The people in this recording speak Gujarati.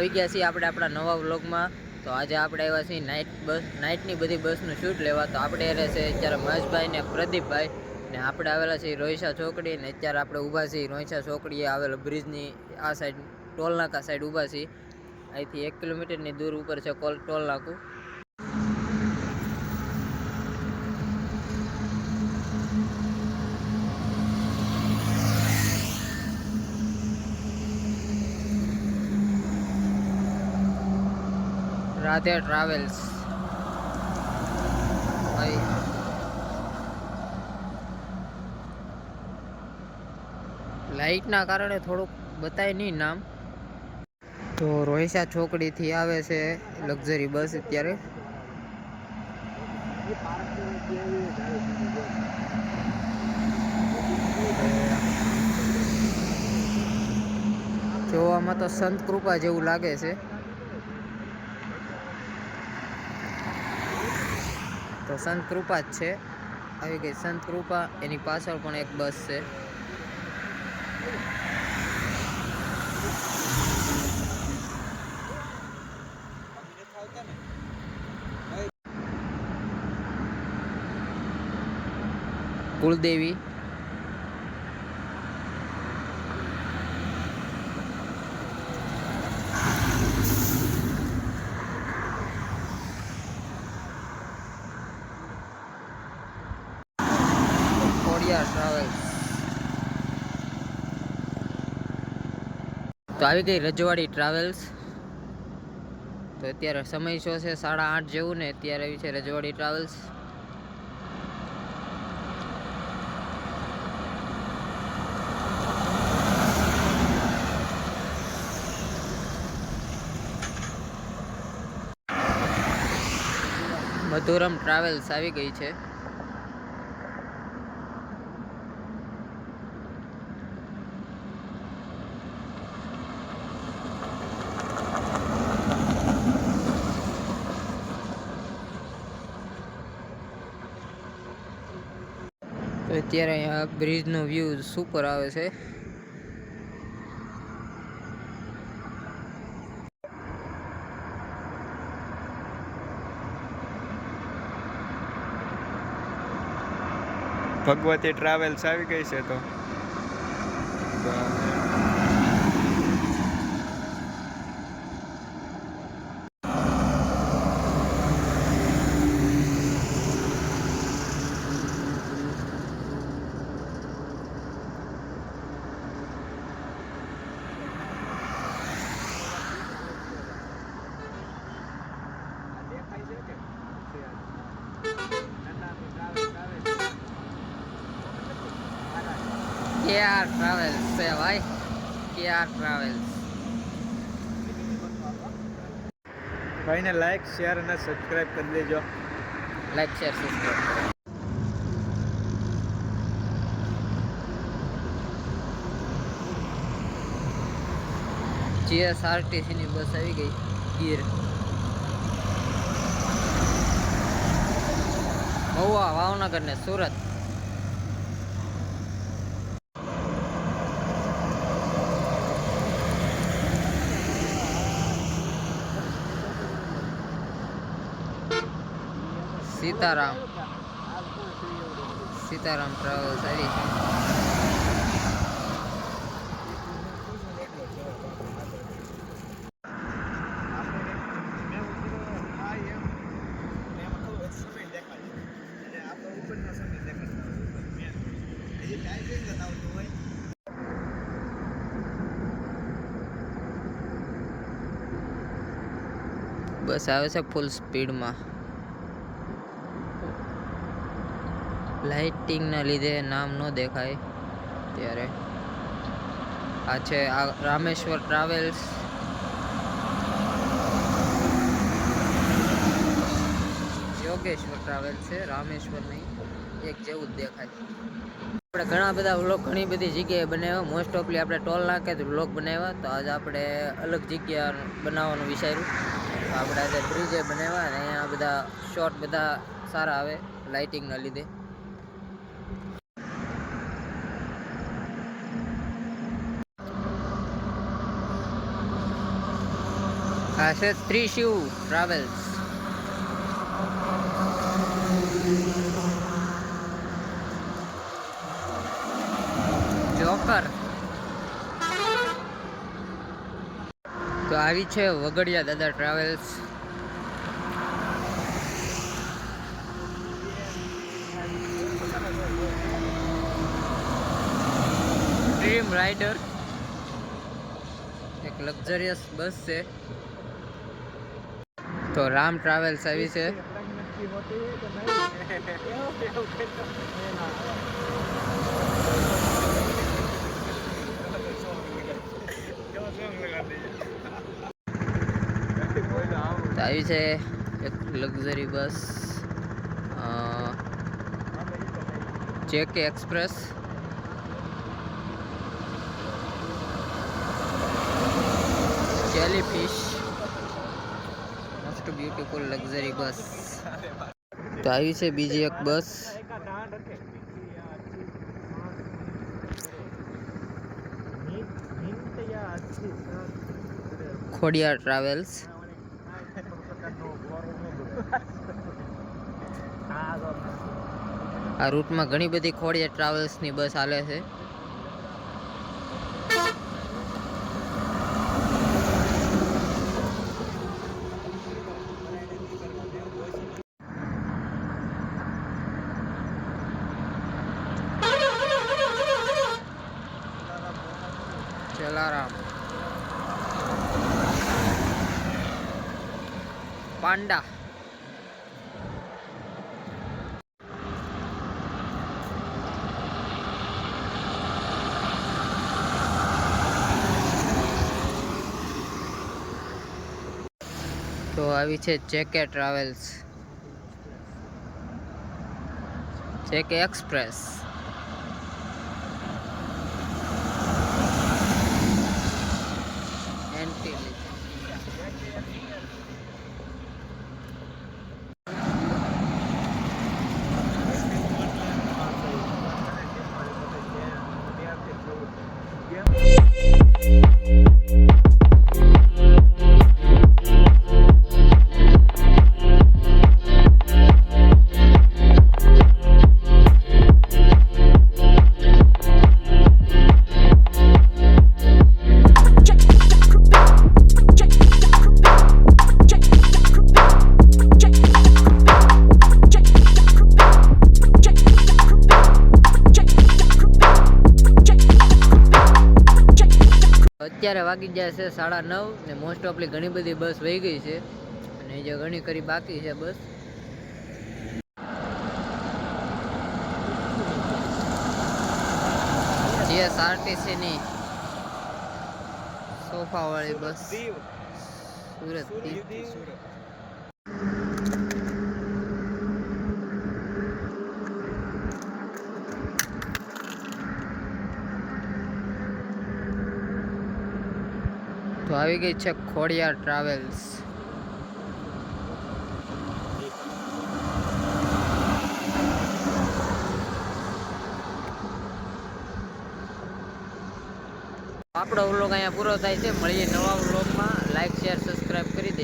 આવી ગયા છીએ આપણે આપણા નવા વ્લોગમાં. તો આજે આપણે આવ્યા છીએ નાઇટ બસ નાઇટની બધી બસનું શૂટ લેવા. તો આપણે રહેશે અત્યારે મહેશભાઈ ને પ્રદીપભાઈ. ને આપણે આવેલા છીએ રોહિશા ચોકડી ને અત્યારે આપણે ઊભા છીએ. રોહિશા ચોકડીએ આવેલો બ્રિજની આ સાઈડ ટોલનાકા સાઈડ ઊભા છીએ. અહીંથી એક કિલોમીટરની દૂર ઉપર છે કોલ, ટોલ રાધે ટ્રાવેલ્સ. લાઇટના કારણે થોડુંક બતાય નહીં નામ. તો રોહિસા ચોકડીથી આવે છે લક્ઝરી બસ અત્યારે. જોવામાં તો સંત કૃપા જેવું લાગે છે. તો સંત કૃપા જ છે. આવી ગઈ સંત કૃપા, એની પાછળ પણ એક બસ છે. કુળદેવી ખોડિયાર ટ્રાવેલ્સ. તો આવી ગઈ રજવાડી ટ્રાવેલ્સ. તો અત્યારે સમય શું છે સાડા આઠ જેવું ને અત્યારે આવી છે રજવાડી ટ્રાવેલ્સ. મધુરમ ટ્રાવેલ્સ આવી ગઈ છે. અત્યારે અહીંયા બ્રિજનો વ્યૂ સુપર આવે છે. ભગવતી ટ્રાવેલ્સ આવી ગઈ છે તો. કેઆર ટ્રાવેલ્સ છે ભાઈ. કેઆર ટ્રાવેલ્સ ભાઈને લાઈક શેર અને સબસ્ક્રાઇબ કરી દેજો. લાઈક શેર સબસ્ક્રાઈબ જીએસઆરટીસીની બસ આવી ગઈ. ગીર મહુવા ભાવનગર ને સુરત. સીતારામ. સીતારામ ટ્રાવેલ્સ આવી છે. બસ આવે છે ફૂલ સ્પીડમાં લાઇટિંગના લીધે નામ ન દેખાય ત્યારે. આ છે આ રામેશ્વર ટ્રાવેલ્સ. યોગેશ્વર ટ્રાવેલ છે રામેશ્વર નહીં એક જેવું જ દેખાય. આપણે ઘણા બધા વ્લોગ ઘણી બધી જગ્યાએ બનાવ્યા. મોસ્ટ ઓફલી આપણે ટોલ નાખે તો વ્લોગ બનાવ્યા. તો આજે આપણે અલગ જગ્યા બનાવવાનું વિચાર્યું. આપણે આજે બ્રિજે બનાવ્યા અને અહીંયા બધા શોટ બધા સારા આવે લાઇટિંગના લીધે. આ છે ત્રિશિવ ટ્રાવેલ્સ જોકર તો આવી છે Vagadiya Dada travels dream rider એક લક્ઝરિયસ બસ છે. તો રામ ટ્રાવેલ્સ આવી છે. આવી છે એક luxury bus JK express jellyfish most beautiful luxury bus તો આવી છે બીજી એક બસ ખોડિયાર ટ્રાવેલ્સ આ રૂટમાં ઘણી બધી ખોડિયાર ટ્રાવેલ્સની બસ હાલે છે. જલારામ. પાંડા. તો આવી છે જેકે ટ્રાવેલ્સ. જેકે એક્સપ્રેસ. વાગી ગયા છે સાડા નવ ને મોસ્ટ ઓફલી ઘણી બધી બસ વહી ગઈ છે. અને જે ઘણી કરી બાકી છે બસ. જીએસઆરટીસીની ની સોફા વાળી બસ સુરત. થી તો આવી ગઈ છે ખોડિયાર ટ્રાવેલ્સ. આપણો વ્લોગ અહીંયા પૂરો થાય છે. મળીએ નવા વ્લોગમાં. લાઈક શેર સબસ્ક્રાઈબ કરી